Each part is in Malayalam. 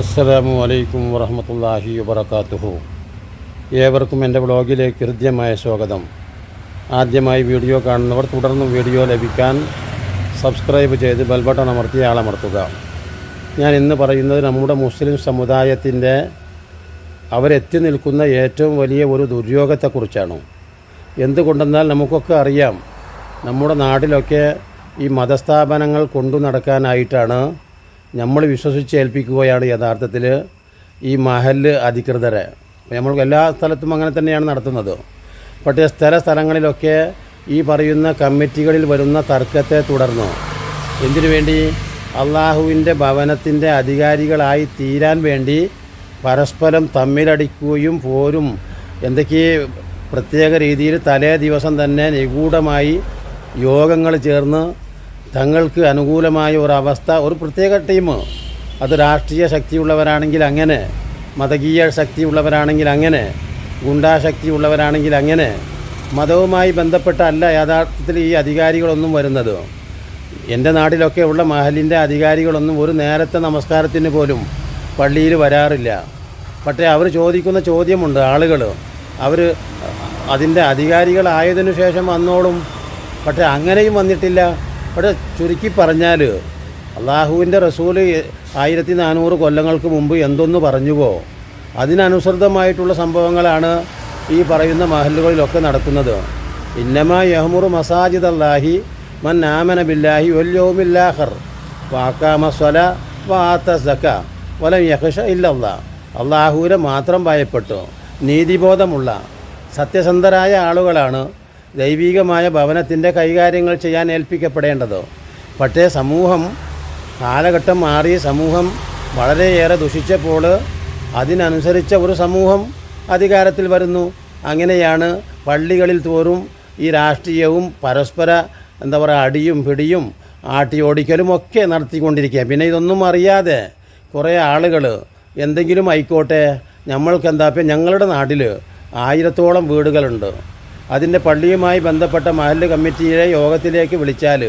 അസ്സലാമു അലൈക്കും വറഹമത്തല്ലാഹി വബർക്കാത്തുഹു ഏവർക്കും എന്റെ വ്ളോഗിലേക്ക് ഹൃദ്യമായ സ്വാഗതം. ആദ്യമായി വീഡിയോ കാണുന്നവർ തുടർന്നും വീഡിയോ ലഭിക്കാൻ സബ്സ്ക്രൈബ് ചെയ്ത് ബെൽബട്ടൺ അമർത്തി ആളമർത്തുക ഞാൻ ഇന്ന് പറയുന്നത് നമ്മുടെ മുസ്ലിം സമുദായത്തിന്റെ അവരെത്തി നിൽക്കുന്ന ഏറ്റവും വലിയ ഒരു ദുര്യോഗത്തെക്കുറിച്ചാണ്. എന്തുകൊണ്ടെന്നാൽ നമുക്കൊക്കെ അറിയാം നമ്മുടെ നാട്ടിലൊക്കെ ഈ മതസ്ഥാപനങ്ങൾ കൊണ്ടു നടക്കാനായിട്ടാണ് നമ്മൾ വിശ്വസിച്ച് ഏൽപ്പിക്കുകയാണ് യഥാർത്ഥത്തിൽ ഈ മഹൽ അധികൃതരെ. നമ്മൾ എല്ലാ സ്ഥലത്തും അങ്ങനെ തന്നെയാണ് നടത്തുന്നത്. പക്ഷേ സ്ഥല സ്ഥലങ്ങളിലൊക്കെ ഈ പറയുന്ന കമ്മിറ്റികളിൽ വരുന്ന തർക്കത്തെ തുടർന്ന്. എന്തിനു വേണ്ടി? അള്ളാഹുവിന്റെ ഭവനത്തിന്റെ അധികാരികളായി തീരാൻ വേണ്ടി പരസ്പരം തമ്മിലടിക്കുകയും പോരും. എന്തൊക്കെ പ്രത്യേക രീതിയിൽ തലേ ദിവസം തന്നെ നിഗൂഢമായി യോഗങ്ങൾ ചേർന്ന് തങ്ങൾക്ക് അനുകൂലമായ ഒരു അവസ്ഥ ഒരു പ്രത്യേക ടീം. അത് രാഷ്ട്രീയ ശക്തിയുള്ളവരാണെങ്കിൽ അങ്ങനെ മതകീയ ശക്തിയുള്ളവരാണെങ്കിൽ അങ്ങനെ ഗുണ്ടാശക്തി ഉള്ളവരാണെങ്കിൽ അങ്ങനെ മതവുമായി ബന്ധപ്പെട്ടല്ല യഥാർത്ഥത്തിൽ ഈ അധികാരികളൊന്നും വരുന്നത്. എന്റെ നാട്ടിലൊക്കെ ഉള്ള മഹലിന്റെ അധികാരികളൊന്നും ഒരു നേരത്തെ നമസ്കാരത്തിന് പോലും പള്ളിയിൽ വരാറില്ല. പക്ഷേ അവർ ചോദിക്കുന്ന ചോദ്യമുണ്ട് ആളുകൾ. അവർ അതിന്റെ അധികാരികളായതിനു ശേഷം വന്നോളും. പക്ഷേ അങ്ങനെയും വന്നിട്ടില്ല. പക്ഷേ ചുരുക്കി പറഞ്ഞാൽ അള്ളാഹുവിന്റെ റസൂൽ ആയിരത്തി നാനൂറ് കൊല്ലങ്ങൾക്ക് മുമ്പ് എന്തൊന്ന് പറഞ്ഞുവോ? അതിനനുസൃതമായിട്ടുള്ള സംഭവങ്ങളാണ് ഈ പറയുന്ന മഹലുകളിലൊക്കെ നടക്കുന്നത്. ഇന്നമ യഹ്മുറു മസാജിദ് അല്ലാഹി മൻ ആമന ബില്ലാഹി വല്യോമില്ലാഹർ വാക്കാമസ്വല വാത്ത സക്ക വലം യഹഷ ഇല്ലല്ല. അള്ളാഹുവിനെ മാത്രം ഭയപ്പെട്ടു. നീതിബോധമുള്ള സത്യസന്ധരായ ആളുകളാണ് ദൈവികമായ ഭവനത്തിന്റെ കൈകാര്യങ്ങൾ ചെയ്യാൻ ഏൽപ്പിക്കപ്പെടേണ്ടതോ. പക്ഷേ സമൂഹം കാലഘട്ടം മാറി സമൂഹം വളരെയേറെ ദുഷിച്ചപ്പോൾ അതിനനുസരിച്ച ഒരു സമൂഹം അധികാരത്തിൽ വരുന്നു. അങ്ങനെയാണ് പള്ളികളിൽ തോറും ഈ രാഷ്ട്രീയവും പരസ്പര എന്താ പറയുക അടിയും പിടിയും ആട്ടി ഓടിക്കലും ഒക്കെ നടത്തിക്കൊണ്ടിരിക്കുക പിന്നെ ഇതൊന്നും അറിയാതെ കുറേ ആളുകൾ എന്തെങ്കിലും ആയിക്കോട്ടെ നമ്മൾക്ക് എന്താ ഇപ്പം ഞങ്ങളുടെ നാട്ടിൽ ആയിരത്തോളം വീടുകളുണ്ട്. അതിന്റെ പള്ളിയുമായി ബന്ധപ്പെട്ട മഹല്ല് കമ്മിറ്റിയുടെ യോഗത്തിലേക്ക് വിളിച്ചാൽ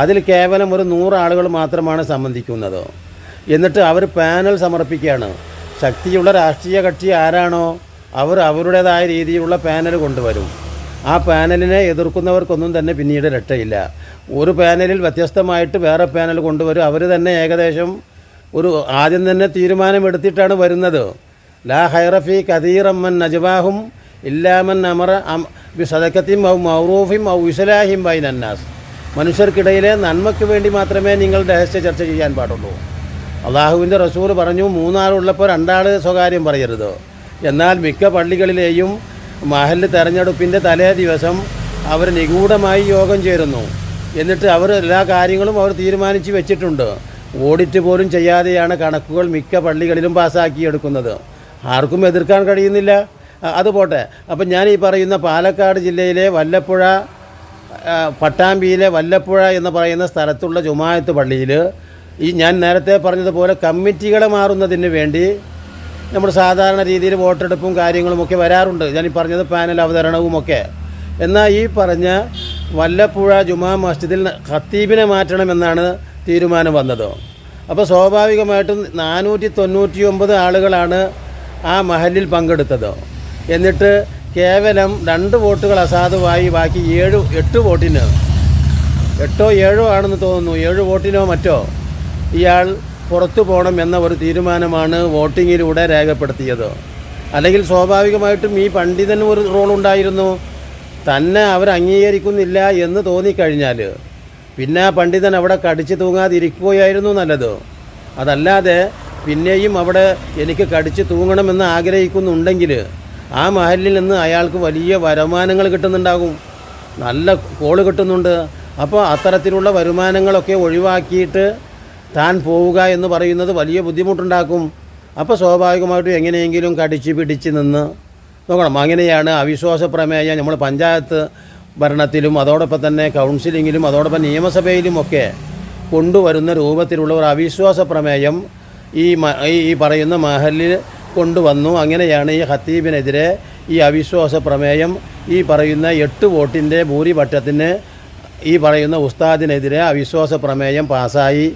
അതിൽ കേവലം ഒരു നൂറ് ആളുകൾ മാത്രമാണ് സംബന്ധിക്കുന്നത്. എന്നിട്ട് അവർ പാനൽ സമർപ്പിക്കുകയാണ്. ശക്തിയുള്ള രാഷ്ട്രീയ കക്ഷി ആരാണോ അവർ അവരുടേതായ രീതിയിലുള്ള പാനൽ കൊണ്ടുവരും. ആ പാനലിനെ എതിർക്കുന്നവർക്കൊന്നും തന്നെ പിന്നീട് രക്ഷയില്ല. ഒരു പാനലിൽ വ്യത്യസ്തമായിട്ട് വേറെ പാനൽ കൊണ്ടുവരും. അവർ തന്നെ ഏകദേശം ഒരു ആദ്യം തന്നെ തീരുമാനമെടുത്തിട്ടാണ് വരുന്നത്. ലാ ഹൈറഫി കദീറമ്മൻ നജവാഹും ഇല്ലാമൻ അമറ സദക്കത്തിയും ഔ മൗറൂഫിം ഔ ഇസ്ലാഹിം ബൈ നന്നാസ് മനുഷ്യർക്കിടയിലെ നന്മയ്ക്ക് വേണ്ടി മാത്രമേ നിങ്ങൾ രഹസ്യ ചർച്ച ചെയ്യാൻ പാടുള്ളൂ. അള്ളാഹുവിന്റെ റസൂർ പറഞ്ഞു മൂന്നാളുള്ളപ്പോൾ രണ്ടാൾ സ്വകാര്യം പറയരുത്. എന്നാൽ മിക്ക പള്ളികളിലെയും മഹൽ തെരഞ്ഞെടുപ്പിന്റെ തലേ ദിവസം അവർ നിഗൂഢമായി യോഗം ചേരുന്നു. എന്നിട്ട് അവർ എല്ലാ കാര്യങ്ങളും അവർ തീരുമാനിച്ച് വെച്ചിട്ടുണ്ട്. ഓഡിറ്റ് പോലും ചെയ്യാതെയാണ് കണക്കുകൾ മിക്ക പള്ളികളിലും പാസ്സാക്കിയെടുക്കുന്നത്. ആർക്കും എതിർക്കാൻ കഴിയുന്നില്ല. അത് പോട്ടെ. അപ്പം ഞാൻ ഈ പറയുന്ന പാലക്കാട് ജില്ലയിലെ വല്ലപ്പുഴ പട്ടാമ്പിയിലെ വല്ലപ്പുഴ എന്ന് പറയുന്ന സ്ഥലത്തുള്ള ജുമായത്ത് പള്ളിയിൽ ഈ ഞാൻ നേരത്തെ പറഞ്ഞതുപോലെ കമ്മിറ്റികളെ മാറുന്നതിന് വേണ്ടി നമ്മൾ സാധാരണ രീതിയിൽ വോട്ടെടുപ്പും കാര്യങ്ങളുമൊക്കെ വരാറുണ്ട്. ഞാൻ ഈ പറഞ്ഞത് പാനൽ അവതരണവുമൊക്കെ എന്നാൽ ഈ പറഞ്ഞ വല്ലപ്പുഴ ജുമാ മസ്ജിദിൽ ഖത്തീബിനെ മാറ്റണമെന്നാണ് തീരുമാനം വന്നത്. അപ്പോൾ സ്വാഭാവികമായിട്ടും നാനൂറ്റി തൊണ്ണൂറ്റി ഒമ്പത് ആളുകളാണ് ആ മഹലിൽ പങ്കെടുത്തത്. എന്നിട്ട് കേവലം രണ്ട് വോട്ടുകൾ അസാധുവായി ബാക്കി ഏഴ് എട്ട് വോട്ടിന്. എട്ടോ ഏഴോ ആണെന്ന് തോന്നുന്നു. ഏഴ് വോട്ടിനോ മറ്റോ ഇയാൾ പുറത്തു പോകണം എന്ന ഒരു തീരുമാനമാണ് വോട്ടിങ്ങിലൂടെ രേഖപ്പെടുത്തിയത്. അല്ലെങ്കിൽ സ്വാഭാവികമായിട്ടും ഈ പണ്ഡിതന് ഒരു റോൾ ഉണ്ടായിരുന്നു. തന്നെ അവർ അംഗീകരിക്കുന്നില്ല എന്ന് തോന്നിക്കഴിഞ്ഞാൽ പിന്നെ ആ പണ്ഡിതൻ അവിടെ കടിച്ചു തൂങ്ങാതിരിക്കുകയായിരുന്നു നല്ലത്. അതല്ലാതെ പിന്നെയും അവിടെ എനിക്ക് കടിച്ചു തൂങ്ങണമെന്ന് ആഗ്രഹിക്കുന്നുണ്ടെങ്കിൽ ആ മഹലിൽ നിന്ന് അയാൾക്ക് വലിയ വരുമാനങ്ങൾ കിട്ടുന്നുണ്ടാകും. നല്ല കോൾ കിട്ടുന്നുണ്ട്. അപ്പോൾ അത്തരത്തിലുള്ള വരുമാനങ്ങളൊക്കെ ഒഴിവാക്കിയിട്ട് താൻ പോവുക എന്ന് പറയുന്നത് വലിയ ബുദ്ധിമുട്ടുണ്ടാക്കും. അപ്പോൾ സ്വാഭാവികമായിട്ടും എങ്ങനെയെങ്കിലും കടിച്ച് പിടിച്ച് നിന്ന് നോക്കണം. അങ്ങനെയാണ് അവിശ്വാസ പ്രമേയം നമ്മൾ പഞ്ചായത്ത് ഭരണത്തിലും അതോടൊപ്പം തന്നെ കൗൺസിലിങ്ങിലും അതോടൊപ്പം നിയമസഭയിലുമൊക്കെ കൊണ്ടുവരുന്ന രൂപത്തിലുള്ള ഒരു അവിശ്വാസ പ്രമേയം ഈ ഈ- പറയുന്ന മഹലിൽ കൊണ്ടുവന്നു. അങ്ങനെയാണ് ഈ ഖത്തീബിനെതിരെ ഈ അവിശ്വാസ പ്രമേയം ഈ പറയുന്ന എട്ട് വോട്ടിന്റെ ഭൂരിപക്ഷത്തിന് ഈ പറയുന്ന ഉസ്താദിനെതിരെ അവിശ്വാസ പ്രമേയം പാസ്സായി.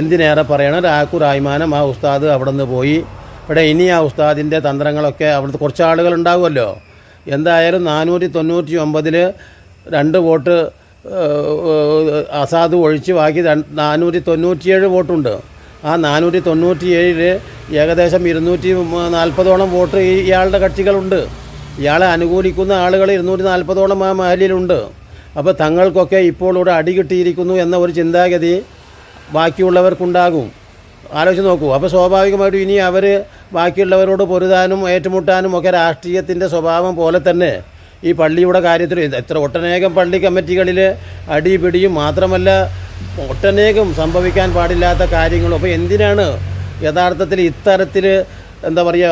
എന്തിനേറെ പറയണം? രാക്കു റായ്മാനം ആ ഉസ്താദ് അവിടെ നിന്ന് പോയി. ഇവിടെ ഇനി ആ ഉസ്താദിന്റെ തന്ത്രങ്ങളൊക്കെ അവിടുത്തെ കുറച്ച് ആളുകൾ ഉണ്ടാവുമല്ലോ. എന്തായാലും നാനൂറ്റി തൊണ്ണൂറ്റി ഒമ്പതിൽ രണ്ട് വോട്ട് അസാദ് ഒഴിച്ച് ബാക്കി നാനൂറ്റി തൊണ്ണൂറ്റിയേഴ് വോട്ടുണ്ട്. ആ നാനൂറ്റി തൊണ്ണൂറ്റി തൊണ്ണൂറ്റിയേഴിൽ ഏകദേശം ഇരുന്നൂറ്റി നാൽപ്പതോളം വോട്ട് ഇയാളുടെ കക്ഷികളുണ്ട്. ഇയാളെ അനുകൂലിക്കുന്ന ആളുകൾ ഇരുന്നൂറ്റി നാൽപ്പതോളം ആ മഹലിലുണ്ട് അപ്പോൾ തങ്ങൾക്കൊക്കെ ഇപ്പോൾ ഇവിടെ അടി കിട്ടിയിരിക്കുന്നു എന്ന ഒരു ചിന്താഗതി ബാക്കിയുള്ളവർക്കുണ്ടാകും. ആലോചിച്ച് നോക്കൂ. അപ്പോൾ സ്വാഭാവികമായിട്ടും ഇനി അവർ ബാക്കിയുള്ളവരോട് പൊരുതാനും ഏറ്റുമുട്ടാനും ഒക്കെ രാഷ്ട്രീയത്തിന്റെ സ്വഭാവം പോലെ തന്നെ ഈ പള്ളിയുടെ കാര്യത്തിൽ എത്ര ഒട്ടനേകം പള്ളി കമ്മിറ്റികളിൽ അടിപിടിയും മാത്രമല്ല ഒട്ടനേകം സംഭവിക്കാൻ പാടില്ലാത്ത കാര്യങ്ങളും. അപ്പോൾ എന്തിനാണ് യഥാർത്ഥത്തിൽ ഇത്തരത്തിൽ എന്താ പറയുക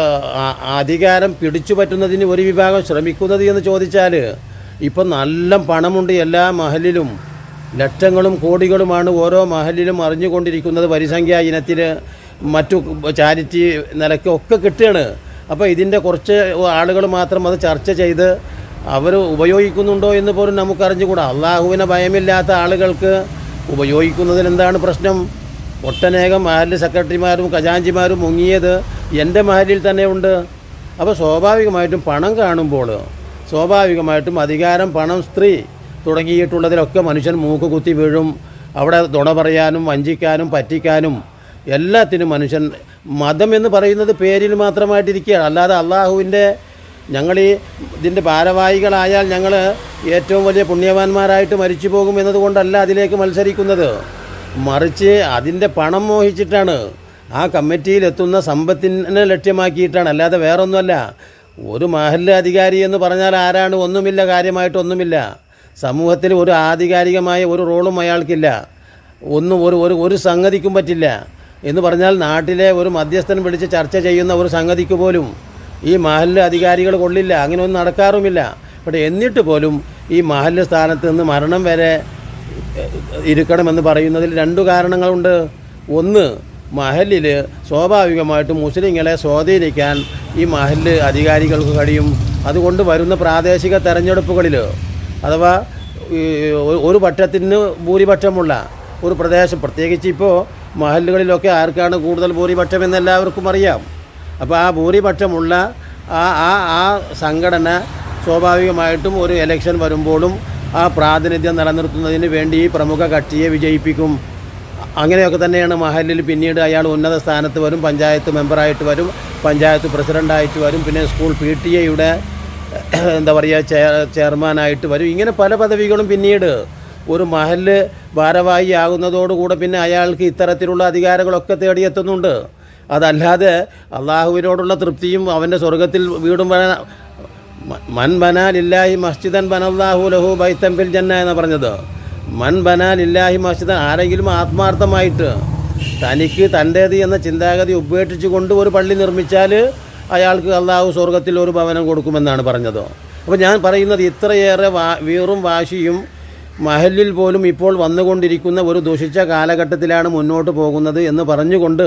അധികാരം പിടിച്ചു പറ്റുന്നതിന് ഒരു വിഭാഗം ശ്രമിക്കുന്നത് എന്ന് ചോദിച്ചാൽ ഇപ്പം നല്ല പണമുണ്ട് എല്ലാ മഹലിലും. ലക്ഷങ്ങളും കോടികളുമാണ് ഓരോ മഹലിലും അറിഞ്ഞുകൊണ്ടിരിക്കുന്നത്. വരിസംഖ്യ ഇനത്തിൽ മറ്റു ചാരിറ്റി നിലയ്ക്കൊക്കെ കിട്ടുകയാണ്. അപ്പോൾ ഇതിന്റെ കുറച്ച് ആളുകൾ മാത്രം അത് ചർച്ച ചെയ്ത് അവർ ഉപയോഗിക്കുന്നുണ്ടോ എന്ന് പോലും നമുക്ക് അറിഞ്ഞുകൂടാ അള്ളാഹുവിനെ ഭയമില്ലാത്ത ആളുകൾക്ക് ഉപയോഗിക്കുന്നതിൽ എന്താണ് പ്രശ്നം? ഒട്ടനേകം മഹലിൽ സെക്രട്ടറിമാരും ഖജാഞ്ചിമാരും മുങ്ങിയത് എന്റെ മഹലിൽ തന്നെ ഉണ്ട്. അപ്പോൾ സ്വാഭാവികമായിട്ടും പണം കാണുമ്പോൾ സ്വാഭാവികമായിട്ടും അധികാരം പണം സ്ത്രീ തുടങ്ങിയിട്ടുള്ളതിലൊക്കെ മനുഷ്യൻ മൂക്ക് കുത്തി വീഴും. അവിടെ തുണ പറയാനും വഞ്ചിക്കാനും പറ്റിക്കാനും എല്ലാത്തിനും മനുഷ്യൻ മതം എന്ന് പറയുന്നത് പേരിൽ മാത്രമായിട്ടിരിക്കുകയാണ്. അല്ലാതെ അള്ളാഹുവിന്റെ ഞങ്ങൾ ഈ ഇതിന്റെ ഭാരവാഹികളായാൽ ഞങ്ങൾ ഏറ്റവും വലിയ പുണ്യവാന്മാരായിട്ട് മരിച്ചു പോകും എന്നതുകൊണ്ടല്ല അതിലേക്ക് മത്സരിക്കുന്നത്. മറിച്ച് അതിന്റെ പണം മോഹിച്ചിട്ടാണ് ആ കമ്മിറ്റിയിലെത്തുന്ന സമ്പത്തിനെ ലക്ഷ്യമാക്കിയിട്ടാണ്. അല്ലാതെ വേറൊന്നുമല്ല. ഒരു മഹല്ല അധികാരി എന്ന് പറഞ്ഞാൽ ആരാണ്? ഒന്നുമില്ല കാര്യമായിട്ടൊന്നുമില്ല സമൂഹത്തിൽ ഒരു ആധികാരികമായ ഒരു റോളും അയാൾക്കില്ല. ഒന്നും ഒരു ഒരു ഒരു സംഗതിക്കും പറ്റില്ല. എന്ന് പറഞ്ഞാൽ നാട്ടിലെ ഒരു മധ്യസ്ഥൻ വിളിച്ച് ചർച്ച ചെയ്യുന്ന ഒരു സംഗതിക്ക് പോലും ഈ മഹലിലെ അധികാരികൾ കൊള്ളില്ല അങ്ങനെ ഒന്നും നടക്കാറുമില്ല. പക്ഷേ എന്നിട്ട് പോലും ഈ മഹലിലെ സ്ഥാനത്ത് നിന്ന് മരണം വരെ ഇരിക്കണമെന്ന് പറയുന്നതിൽ രണ്ടു കാരണങ്ങളുണ്ട്. ഒന്ന് മഹലിൽ സ്വാഭാവികമായിട്ടും മുസ്ലിങ്ങളെ സ്വാധീനിക്കാൻ ഈ മഹലിൽ അധികാരികൾക്ക് കഴിയും. അതുകൊണ്ട് വരുന്ന പ്രാദേശിക തെരഞ്ഞെടുപ്പുകളിൽ അഥവാ ഒരു- പക്ഷത്തിന് ഭൂരിപക്ഷമുള്ള ഒരു പ്രദേശം പ്രത്യേകിച്ച് ഇപ്പോൾ മഹലുകളിലൊക്കെ ആർക്കാണ് കൂടുതൽ ഭൂരിപക്ഷം എന്ന് എല്ലാവർക്കും അറിയാം. അപ്പോൾ ആ ഭൂരിപക്ഷമുള്ള ആ ആ ആ സംഘടന സ്വാഭാവികമായിട്ടും ഒരു എലക്ഷൻ വരുമ്പോഴും ആ പ്രാതിനിധ്യം നിലനിർത്തുന്നതിന് വേണ്ടി ഈ പ്രമുഖ കക്ഷിയെ വിജയിപ്പിക്കും. അങ്ങനെയൊക്കെ തന്നെയാണ് മഹലിൽ പിന്നീട് അയാൾ ഉന്നത സ്ഥാനത്ത് വരും പഞ്ചായത്ത് മെമ്പറായിട്ട് വരും പഞ്ചായത്ത് പ്രസിഡന്റായിട്ട് വരും പിന്നെ സ്കൂൾ പി ടി എയുടെ എന്താ പറയുക ചെയർ ചെയർമാനായിട്ട് വരും. ഇങ്ങനെ പല പദവികളും പിന്നീട് ഒരു മഹൽ ഭാരവാഹി ആകുന്നതോടുകൂടെ പിന്നെ അയാൾക്ക് ഇത്തരത്തിലുള്ള അധികാരങ്ങളൊക്കെ തേടിയെത്തുന്നുണ്ട്. അതല്ലാതെ അള്ളാഹുവിനോടുള്ള തൃപ്തിയും അവന്റെ സ്വർഗത്തിൽ വീടും വന മൻ ബനാലില്ലാഹി മസ്ജിദൻ ബനല്ലാഹു ലഹു ബൈത്തൻ ഫിൽ ജന്ന എന്ന് പറഞ്ഞത്? മൻ ബനാലില്ലാഹി മസ്ജിദൻ ആരെങ്കിലും ആത്മാർത്ഥമായിട്ട് തനിക്ക് തന്റേത് എന്ന ചിന്താഗതി ഉപേക്ഷിച്ചുകൊണ്ട് ഒരു പള്ളി നിർമ്മിച്ചാൽ അയാൾക്ക് അള്ളാഹു സ്വർഗത്തിൽ ഒരു ഭവനം കൊടുക്കുമെന്നാണ് പറഞ്ഞത്. അപ്പോൾ ഞാൻ പറയുന്നത് ഇത്രയേറെ വാ വീറും വാശിയും മഹലിൽ പോലും ഇപ്പോൾ വന്നുകൊണ്ടിരിക്കുന്ന ഒരു ദുഷിച്ച കാലഘട്ടത്തിലാണ് മുന്നോട്ട് പോകുന്നത് എന്ന് പറഞ്ഞുകൊണ്ട്